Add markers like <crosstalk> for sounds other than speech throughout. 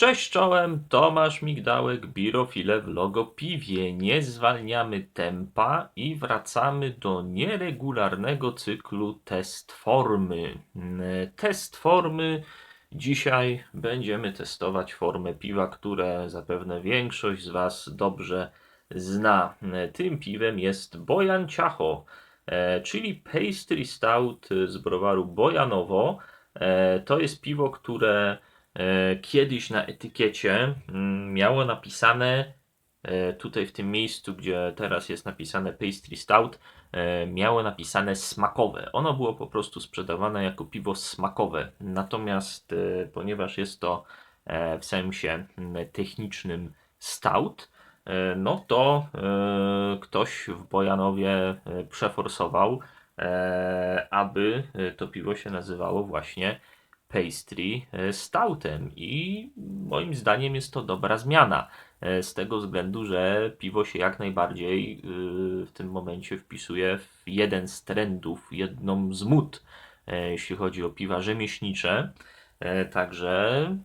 Cześć czołem, Tomasz Migdałek, Birofile w Logo Piwie. Nie zwalniamy tempa i wracamy do nieregularnego cyklu test formy. Mm, Test formy. Dzisiaj będziemy testować formę piwa, które zapewne większość z Was dobrze zna. Tym piwem jest Bojan Ciacho, e, czyli pastry stout z browaru Bojanowo. E, To jest piwo, które kiedyś na etykiecie mm, miało napisane e, tutaj w tym miejscu, gdzie teraz jest napisane pastry stout, e, miało napisane smakowe. Ono było po prostu sprzedawane jako piwo smakowe. Natomiast e, ponieważ jest to e, w sensie mm, technicznym stout, e, no to e, ktoś w Bojanowie e, przeforsował, e, aby e, to piwo się nazywało właśnie pastry e, stoutem i moim zdaniem jest to dobra zmiana. e, Z tego względu, że piwo się jak najbardziej y, w tym momencie wpisuje w jeden z trendów, jedną z mód, e, jeśli chodzi o piwa rzemieślnicze. E, Także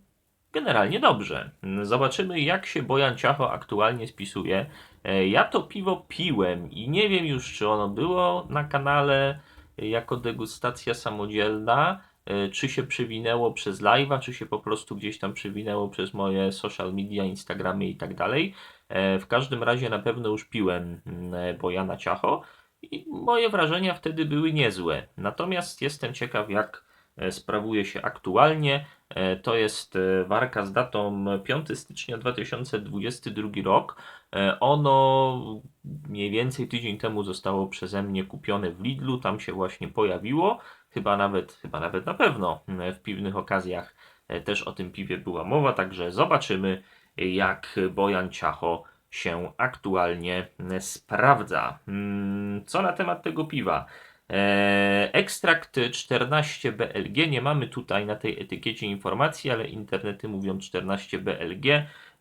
generalnie dobrze. Zobaczymy, jak się Bojan Ciacho aktualnie spisuje. E, Ja to piwo piłem i nie wiem już, czy ono było na kanale e, jako degustacja samodzielna, e, czy się przewinęło przez live'a, czy się po prostu gdzieś tam przewinęło przez moje social media, Instagramy i tak dalej. E, W każdym razie na pewno już piłem mm, Bojana Ciacho i moje wrażenia wtedy były niezłe. Natomiast jestem ciekaw, jak e, sprawuje się aktualnie. E, To jest e, warka z datą 5 stycznia 2022 rok. E, Ono mniej więcej tydzień temu zostało przeze mnie kupione w Lidlu, tam się właśnie pojawiło. Chyba nawet, chyba nawet na pewno w piwnych okazjach e, też o tym piwie była mowa, także zobaczymy jak Bojan Ciacho się aktualnie sprawdza. Mm, Co na temat tego piwa? E, Ekstrakt 14 BLG. Nie mamy tutaj na tej etykiecie informacji, ale internety mówią 14 BLG.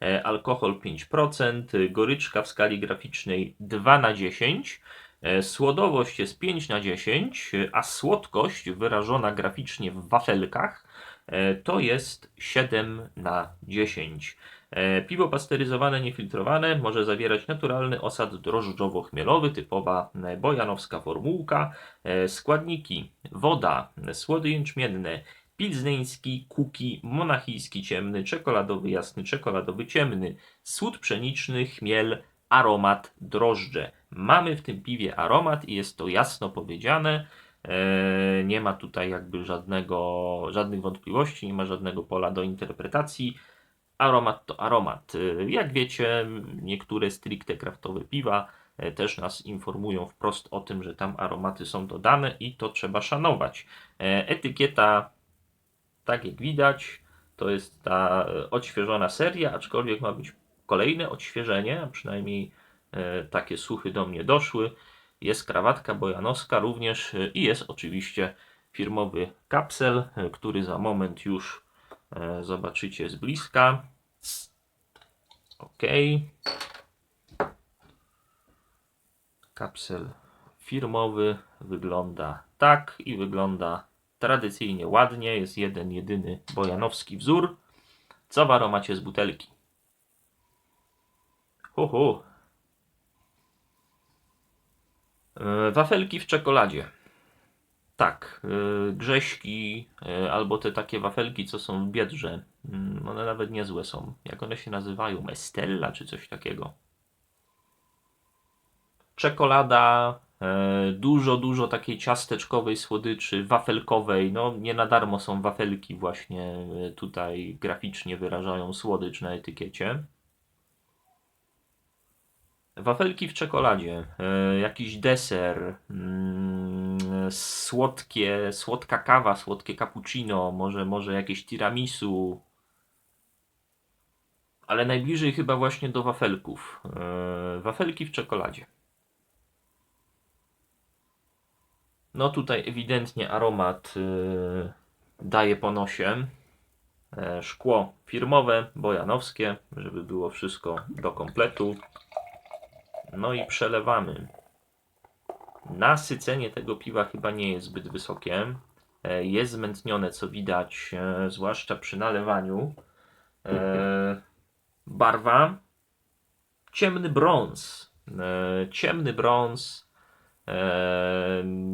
E, Alkohol 5%, goryczka w skali graficznej 2 na 10. E, Słodowość jest 5 na 10, a słodkość wyrażona graficznie w wafelkach to jest 7 na 10. E, Piwo pasteryzowane, niefiltrowane może zawierać naturalny osad drożdżowo-chmielowy, typowa bojanowska formułka. E, Składniki: woda, słody jęczmienne, pilzneński, kuki, monachijski ciemny, czekoladowy jasny, czekoladowy ciemny, słód pszeniczny, chmiel, aromat, drożdże. Mamy w tym piwie aromat i jest to jasno powiedziane. E, Nie ma tutaj jakby żadnego, żadnych wątpliwości, nie ma żadnego pola do interpretacji. Aromat to aromat. E, Jak wiecie, niektóre stricte kraftowe piwa e, też nas informują wprost o tym, że tam aromaty są dodane i to trzeba szanować. E, Etykieta, tak jak widać, to jest ta odświeżona seria, aczkolwiek ma być kolejne odświeżenie, a przynajmniej takie słuchy do mnie doszły. Jest krawatka bojanowska również i jest oczywiście firmowy kapsel, który za moment już zobaczycie z bliska. Ok. Kapsel firmowy wygląda tak i wygląda tradycyjnie ładnie. Jest jeden, jedyny bojanowski wzór. Co w aromacie z butelki? Hu, hu. E, Wafelki w czekoladzie. Tak, e, grześki e, albo te takie wafelki, co są w biedrze. Mm, One nawet niezłe są. Jak one się nazywają? Estella czy coś takiego. Czekolada, e, dużo, dużo takiej ciasteczkowej słodyczy, wafelkowej. No nie na darmo są wafelki właśnie tutaj graficznie wyrażają słodycz na etykiecie. Wafelki w czekoladzie, e, jakiś deser, mm, słodkie, słodka kawa, słodkie cappuccino, może, może jakieś tiramisu, ale najbliżej chyba właśnie do wafelków. E, wafelki w czekoladzie. No tutaj ewidentnie aromat y, daje po nosie. E, szkło firmowe, bojanowskie, żeby było wszystko do kompletu. No i przelewamy. Nasycenie tego piwa chyba nie jest zbyt wysokie. E, Jest zmętnione, co widać, e, zwłaszcza przy nalewaniu. E, barwa ciemny brąz. Ciemny brąz,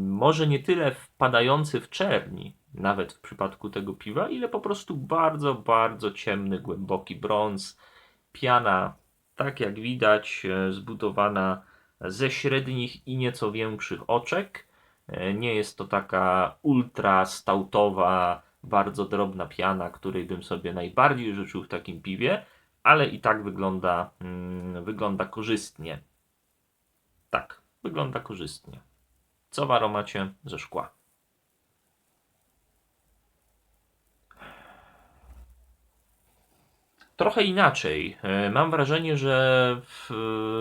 może nie tyle wpadający w czerni, nawet w przypadku tego piwa, ile po prostu bardzo, bardzo ciemny, głęboki brąz. Piana, tak jak widać, e, zbudowana ze średnich i nieco większych oczek. E, Nie jest to taka ultra stautowa, bardzo drobna piana, której bym sobie najbardziej życzył w takim piwie, ale i tak wygląda, mm, wygląda korzystnie. Tak, wygląda korzystnie. Co w aromacie ze szkła? Trochę inaczej. E, Mam wrażenie, że w,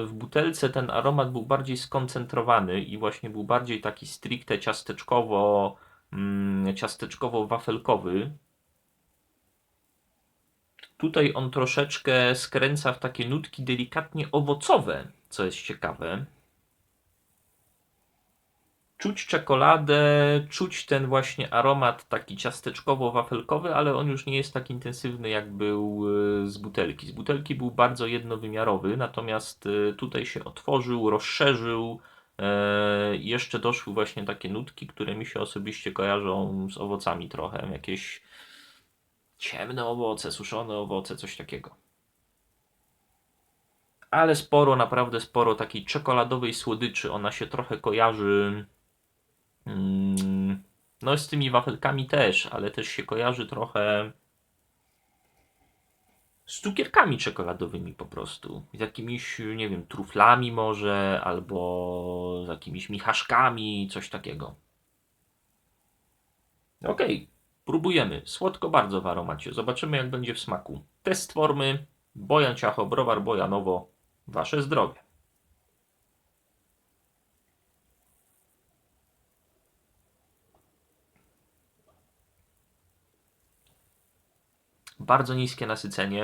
w butelce ten aromat był bardziej skoncentrowany i właśnie był bardziej taki stricte ciasteczkowo, mm, ciasteczkowo-wafelkowy. Tutaj on troszeczkę skręca w takie nutki delikatnie owocowe, co jest ciekawe. Czuć czekoladę, czuć ten właśnie aromat taki ciasteczkowo-wafelkowy, ale on już nie jest tak intensywny jak był e, z butelki. Z butelki był bardzo jednowymiarowy, natomiast e, tutaj się otworzył, rozszerzył. e, Jeszcze doszły właśnie takie nutki, które mi się osobiście kojarzą z owocami trochę. Jakieś ciemne owoce, suszone owoce, coś takiego. Ale sporo, naprawdę sporo takiej czekoladowej słodyczy. Ona się trochę kojarzy. Mm, No, z tymi wafelkami też, ale też się kojarzy trochę z cukierkami czekoladowymi po prostu. Z jakimiś, nie wiem, truflami może, albo z jakimiś michaszkami, coś takiego. Okej, próbujemy. Słodko bardzo w aromacie. Zobaczymy jak będzie w smaku. Test formy. Bojan Ciacho, Browar Bojanowo. Wasze zdrowie. Bardzo niskie nasycenie,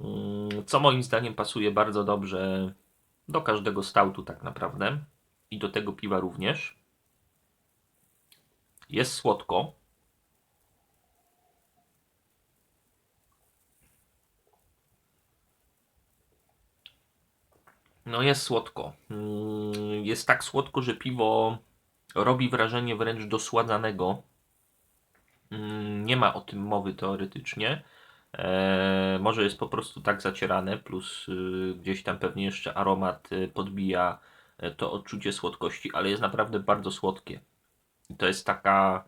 mm, co moim zdaniem pasuje bardzo dobrze do każdego stautu tak naprawdę i do tego piwa również. Jest słodko. No jest słodko. Mm, Jest tak słodko, że piwo robi wrażenie wręcz dosładzanego. Mm, Nie ma o tym mowy teoretycznie. Eee, może jest po prostu tak zacierane, plus y, gdzieś tam pewnie jeszcze aromat y, podbija e, to odczucie słodkości, ale jest naprawdę bardzo słodkie. To jest taka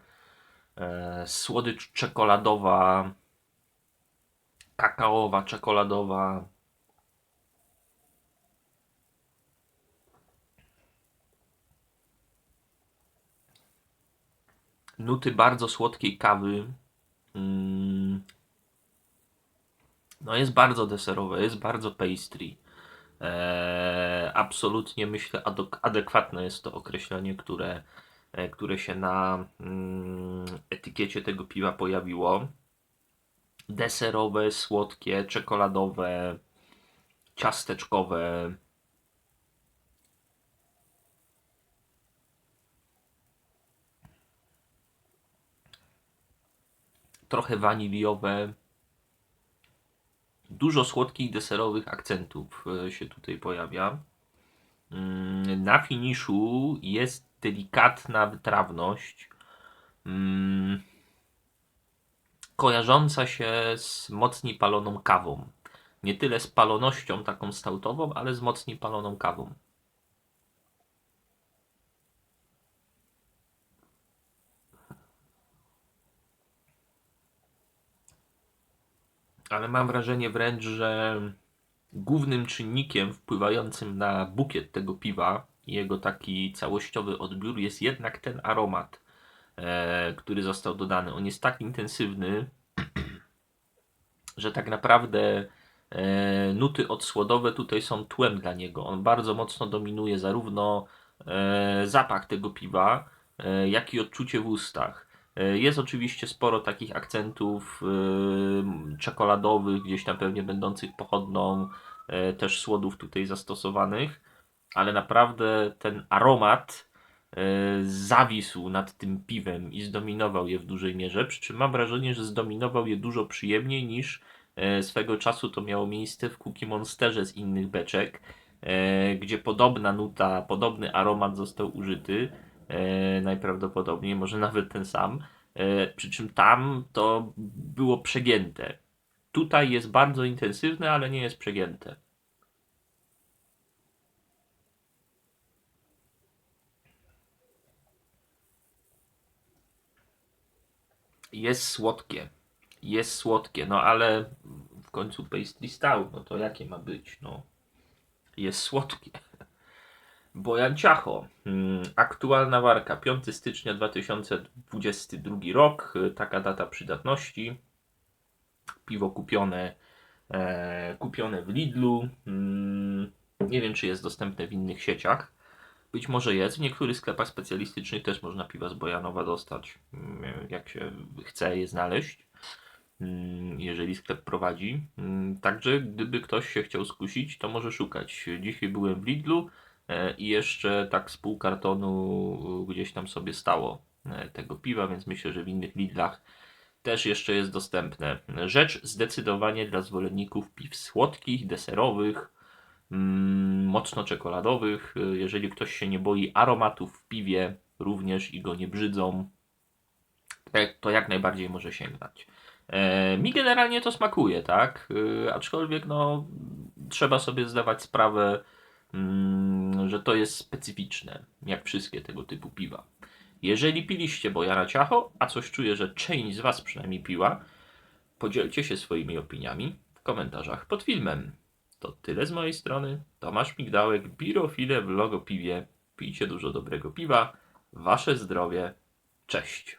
e, słodycz czekoladowa, kakaowa, czekoladowa. Nuty bardzo słodkiej kawy. Mm, no jest bardzo deserowe, jest bardzo pastry. Eee, absolutnie myślę adekwatne jest to określenie, które, e, które się na mm, etykiecie tego piwa pojawiło. Deserowe, słodkie, czekoladowe, ciasteczkowe. Trochę waniliowe. Dużo słodkich deserowych akcentów e, się tutaj pojawia. Mm, Na finiszu jest delikatna wytrawność, mm, kojarząca się z mocniej paloną kawą. Nie tyle z palonością taką stautową, ale z mocniej paloną kawą. Ale mam wrażenie wręcz, że głównym czynnikiem wpływającym na bukiet tego piwa i jego taki całościowy odbiór jest jednak ten aromat, e, który został dodany. On jest tak intensywny, <clears throat> że tak naprawdę e, nuty odsłodowe tutaj są tłem dla niego. On bardzo mocno dominuje zarówno e, zapach tego piwa, e, jak i odczucie w ustach. E, Jest oczywiście sporo takich akcentów e, czekoladowych, gdzieś tam pewnie będących pochodną e, też słodów tutaj zastosowanych, ale naprawdę ten aromat zawisł nad tym piwem i zdominował je w dużej mierze, przy czym mam wrażenie, że zdominował je dużo przyjemniej niż Swego czasu to miało miejsce w Cookie Monsterze z innych beczek, gdzie podobna nuta, podobny aromat został użyty. E, Najprawdopodobniej, może nawet ten sam. E, Przy czym tam to było przegięte. Tutaj jest bardzo intensywne, ale nie jest przegięte. Jest słodkie. Jest słodkie, no ale w końcu pastry stout, no to jakie ma być, no. Jest słodkie. Bojan Ciacho. Mm, Aktualna warka. 5 stycznia 2022 rok. Taka data przydatności. Piwo kupione, e, kupione w Lidlu. Mm, Nie wiem, czy jest dostępne w innych sieciach. Być może jest. W niektórych sklepach specjalistycznych też można piwa z Bojanowa dostać, mm, jak się chce je znaleźć, jeżeli sklep prowadzi. Także gdyby ktoś się chciał skusić, to może szukać. Dzisiaj byłem w Lidlu i jeszcze tak z pół kartonu gdzieś tam sobie stało e, tego piwa, więc myślę, że w innych Lidlach też jeszcze jest dostępne. Rzecz zdecydowanie dla zwolenników piw słodkich, deserowych, mm, mocno czekoladowych. Y, Jeżeli ktoś się nie boi aromatów w piwie również i go nie brzydzą, to jak- najbardziej może sięgnąć. E, mi generalnie to smakuje, tak? E, aczkolwiek no, trzeba sobie zdawać sprawę, że to jest specyficzne, jak wszystkie tego typu piwa. Jeżeli piliście Bojana Ciacho, a coś czuję, że część z Was przynajmniej piła, podzielcie się swoimi opiniami w komentarzach pod filmem. To tyle z mojej strony. Tomasz Migdałek, Birofile w Logo Piwie. Pijcie dużo dobrego piwa. Wasze zdrowie. Cześć.